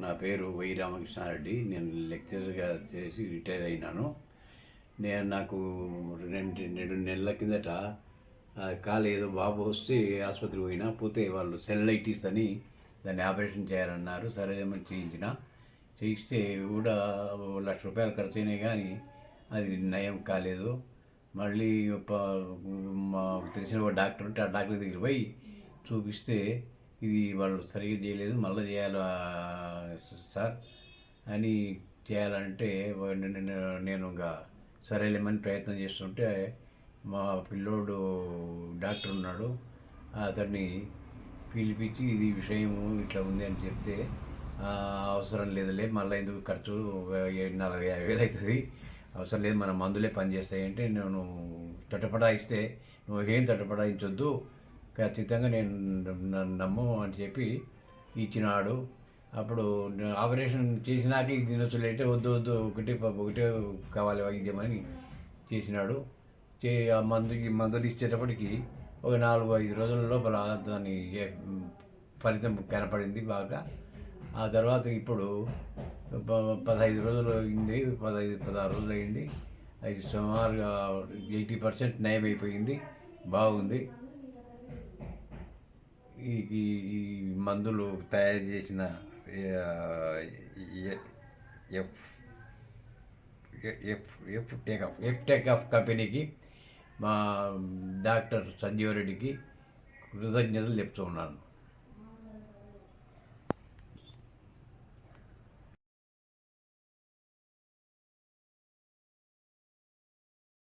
నా పేరు వై రామకృష్ణారెడ్డి. నేను లెక్చరర్గా చేసి రిటైర్ అయినాను. నేను నాకు రెండు రెండు నెలల కిందట కాలు ఏదో బాబు వస్తే ఆసుపత్రికి పోయినా పోతే వాళ్ళు సెల్లైటిస్ అని దాన్ని ఆపరేషన్ చేయాలన్నారు. సరే ఏమని చేయించిన. చేయిస్తే కూడా లక్ష రూపాయలు ఖర్చు అయినాయి కానీ అది నయం కాలేదు. మళ్ళీ ప- మాకు తెలిసిన ఒక డాక్టర్ ఉంటే ఆ డాక్టర్ దగ్గర పోయి చూపిస్తే ఇది వాళ్ళు సరిగ్గా చేయలేదు మళ్ళీ చేయాలి సార్ అని చేయాలంటే నేను- ఇంకా సరేలేమని ప్రయత్నం చేస్తుంటే మా పిల్లోడు డాక్టర్ ఉన్నాడు. అతన్ని పిలిపించి ఇది విషయము ఇట్లా ఉంది అని చెప్తే అవసరం లేదులే మళ్ళీ ఎందుకు ఖర్చు? ఒక నలభై యాభై వేలు అవుతుంది. అవసరం లేదు మన మందులే పనిచేస్తాయంటే నేను తటపడాయిస్తే నువ్వు ఏం తటపడాయించొద్దు ఖచ్చితంగా నేను నమ్ము అని చెప్పి ఇచ్చినాడు. అప్పుడు ఆపరేషన్ చేసినాక ఇది తినొచ్చులేంటే వద్దు వద్దు ఒకటే ఒకటే కావాలి వైద్యం అని చేసినాడు. చే ఆ మందు ఈ మందులు ఇచ్చేటప్పటికి ఒక నాలుగు ఐదు రోజుల లోపల దాని ఫలితం కనపడింది బాగా. ఆ తర్వాత ఇప్పుడు ప- పదహైదు రోజులు అయింది పదహైదు పదహారు రోజులు అయింది. అది సుమారుగా ఎయిటీ పర్సెంట్ నయం అయిపోయింది బాగుంది ఈ ఈ మందులు తయారు చేసిన F F F take off F take off కంపెనీకి మా డాక్టర్ సంజీవరెడ్డికి కృతజ్ఞతలు చెప్తూ ఉన్నాను